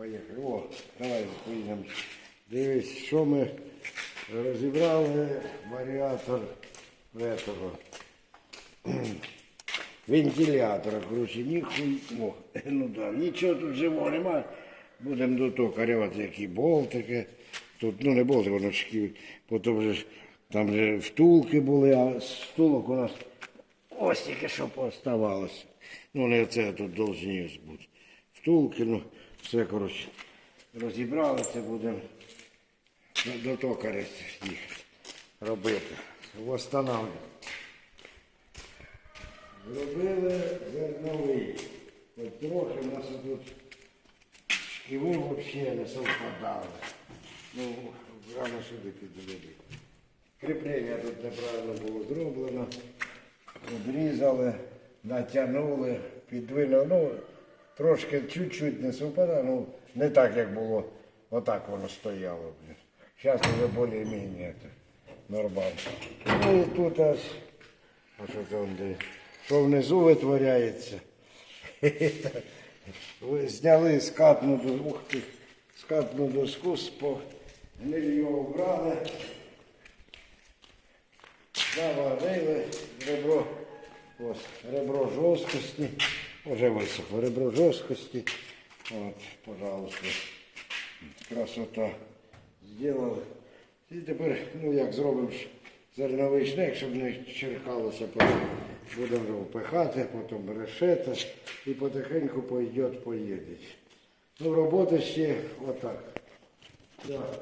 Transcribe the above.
Поїхали. О, давай поїдемо. Дивись, що ми розібрали варіатор этого. Вентилятора, коротше, ніхуй. О, ну да, нічого тут живого немає. Будемо до того карявати, які болтики. Тут, ну не болтики, воно шків. Потім вже ж там же втулки були, а з втулок у нас ось тільки що поставалося. Ну, не це тут должні бути. Втулки, ну, коротше, розібрали, це будемо до, токаря їхати робити. Восстанавлювати. Зробили зерновий. От трохи у нас тут шківи взагалі не совпадали. Ну, рано сюди підвели. Кріплення тут неправильно було зроблено. Обрізали, натягнули, підвинули. Ну, трошки чуть-чуть не совпадало, ну не так, як було. Отак воно стояло. Зараз вже більш-менш нормально. Ну і тут аж, а що там де? Що внизу витворяється? Зняли скатну доску, ух ти, скатну доску, спо, гнильо обрали, заварили, ребро, ось, ребро жорсткості, вже висохло, ребро жорсткості, от, пожалуйста, красота зробили. І тепер, ну як зробимо зерновий шнек, щоб не черкалося, потім будемо пихати, потім решета і потихеньку пойде, поїде. Ну, робота ще отак. Так.